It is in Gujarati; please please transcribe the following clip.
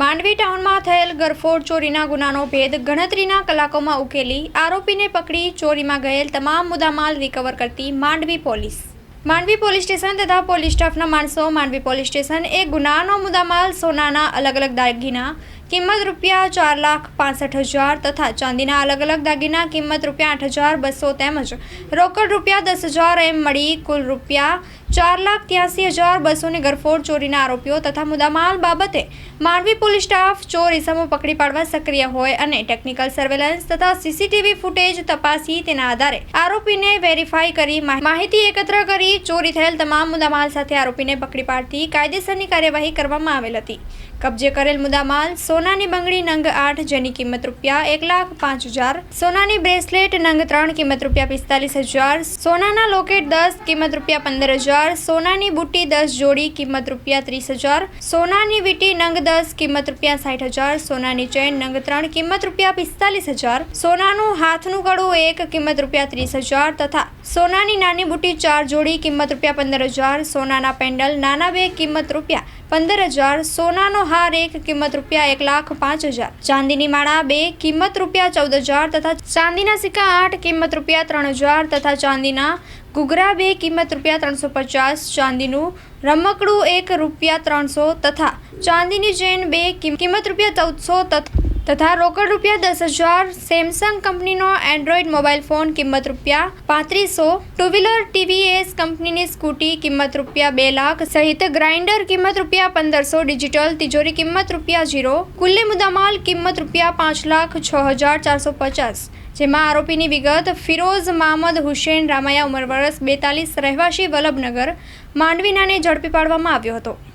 માંડવી ટાઉનમાં થયેલ ગરફોડ ચોરીના ગુનાનો ભેદ ગણતરીના કલાકોમાં ઉકેલી આરોપીને પકડી ચોરીમાં ગયેલ તમામ મુદ્દામાલ રિકવર કરતી Mandvi police. Mandvi police station તથા પોલીસ સ્ટાફના માણસો માંડવી પોલીસ સ્ટેશન એ ગુનાનો મુદ્દામાલ સોનાના અલગ અલગ દાગીના કિંમત રૂપિયા ચાર લાખ પાસઠ હજાર તથા ચાંદીના અલગ અલગ દાગીના કિંમત રૂપિયા આઠ હજાર બસો તેમજ રોકડ રૂપિયા દસ હજાર એમ મળી કુલ રૂપિયા ચાર લાખ ત્યાસી હજાર બસોની ગરફોડ ચોરીના આરોપીઓ તથા મુદ્દામાલ બાબતે માંડવી પોલીસ સ્ટાફ ચોર ઇસમો પકડી પાડવા સક્રિય હોય અને ટેકનિકલ સર્વેલન્સ તથા સીસીટીવી ફૂટેજ તપાસી તેના આધારે આરોપીને વેરીફાઈ કરી માહિ- માહિતી એકત્ર કરી ચોરી થયેલ તમામ મુદ્દામાલ સાથે આરોપીને પકડી પાડતી કાયદેસરની કાર્યવાહી કરવામાં આવેલ હતી. કબજે કરેલ મુદ્દામાલ સોનાની બંગડી નંગ આઠ, જેની કિંમત રૂપિયા એક લાખ પાંચ હજાર, સોનાની બ્રેસલેટ નંગ ત્રણ, કિંમત રૂપિયા પિસ્તાલીસ હજાર, સોનાના લોકેટ દસ, કિંમત રૂપિયા પંદર હજાર, સોનાની બુટ્ટી દસ જોડી, કિંમત રૂપિયા ત્રીસ હજાર, સોનાની વીટી નંગ દસ, કિંમત રૂપિયા સાઠ હજાર, સોનાની ચેન નંગ ત્રણ, કિંમત રૂપિયા પિસ્તાલીસ હજાર, સોનાનું હાથનું કડું એક, કિંમત રૂપિયા ત્રીસ હજાર તથા સોનાની નાની બુટ્ટી ચાર જોડી, કિંમત રૂપિયા પંદર હજાર, સોનાના પેન્ડલ નાના બે, કિંમત રૂપિયા પંદર હજાર સોનાનો હાર એક કિંમત રૂપિયા એક લાખ પાંચ હજાર. ચાંદીની માળા બે કિંમત રૂપિયા ચૌદ હજાર તથા ચાંદીના સિક્કા આઠ કિંમત રૂપિયા ત્રણ હજાર તથા ચાંદીના ઘૂઘરા બે કિંમત રૂપિયા ત્રણસો પચાસ, ચાંદીનું રમકડું એક રૂપિયા ત્રણસો તથા ચાંદીની ચેન બે કિંમત રૂપિયા ચૌદસો તથા રોકડ રૂપિયા દસ હજાર સેમસંગ કંપનીનો એન્ડ્રોઈડ મોબાઈલ ફોન કિંમત રૂપિયા પાંત્રીસો ટુ વ્હીલર ટીવીએસ કંપનીની સ્કૂટી કિંમત રૂપિયા બે લાખ, સહિત ગ્રાઇન્ડર કિંમત રૂપિયા પંદરસો, ડિજિટલ તિજોરી કિંમત રૂપિયા ઝીરો કુલ્લે મુદ્દામાલ કિંમત રૂપિયા પાંચ લાખ, છ હજાર ચારસો પચાસ, જેમાં આરોપીની વિગત ફિરોઝ મામદ હુસેન રામાયા ઉંમર વર્ષ બેતાલીસ, રહેવાસી વલ્લભનગર, માંડવીનાને ઝડપી પાડવામાં આવ્યો હતો.